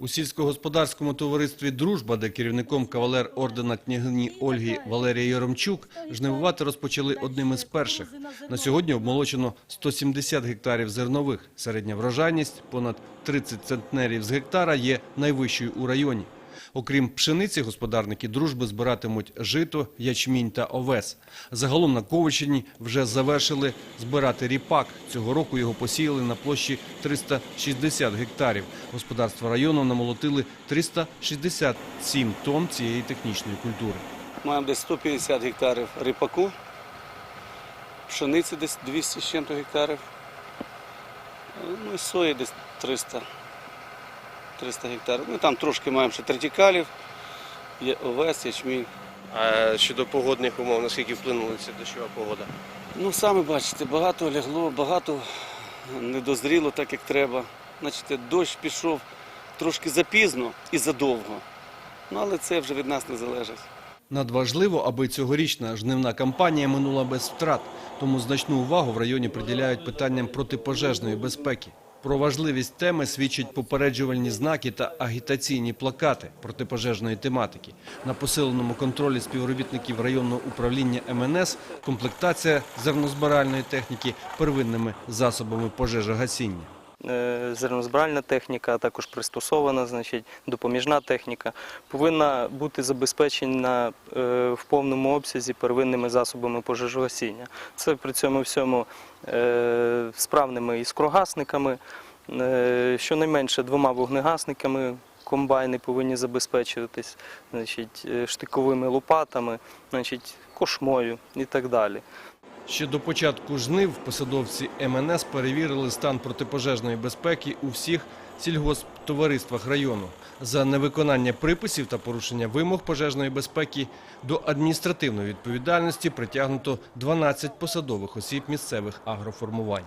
У сільськогосподарському товаристві «Дружба», де керівником кавалер ордена княгині Ольги Валерія Яромчук, жнивувати розпочали одним із перших. На сьогодні обмолочено 170 гектарів зернових. Середня врожайність понад 30 центнерів з гектара є найвищою у районі. Окрім пшениці, господарники дружби збиратимуть жито, ячмінь та овес. Загалом на Ковальщині вже завершили збирати ріпак. Цього року його посіяли на площі 360 гектарів. Господарства району намолотили 367 тонн цієї технічної культури. Маємо десь 150 гектарів ріпаку, пшениці десь 200 з чим-то гектарів, ну і сої десь 300, 300 гектарів. І там трошки маємо ще третікалів, є овес, ячмінь. А щодо погодних умов, наскільки вплинула ця дощова погода? Ну, самі бачите, багато лягло, багато не дозріло так, як треба. Значить, дощ пішов трошки запізно і задовго. Ну, але це вже від нас не залежить. Надважливо, аби цьогорічна жнивна кампанія минула без втрат, тому значну увагу в районі приділяють питанням протипожежної безпеки. Про важливість теми свідчать попереджувальні знаки та агітаційні плакати протипожежної тематики. На посиленому контролі співробітників районного управління МНС комплектація зернозбиральної техніки первинними засобами пожежогасіння. Е, зернозбиральна техніка, а також пристосована, значить, допоміжна техніка, повинна бути забезпечена е, в повному обсязі первинними засобами пожежогасіння. Це при цьому всьому е, справними іскрогасниками, щонайменше двома вогнегасниками. Комбайни повинні забезпечуватись, значить, штиковими лопатами, значить, кошмою і так далі. Ще до початку жнив посадовці МНС перевірили стан протипожежної безпеки у всіх сільгосптовариствах району. За невиконання приписів та порушення вимог пожежної безпеки до адміністративної відповідальності притягнуто 12 посадових осіб місцевих агроформувань.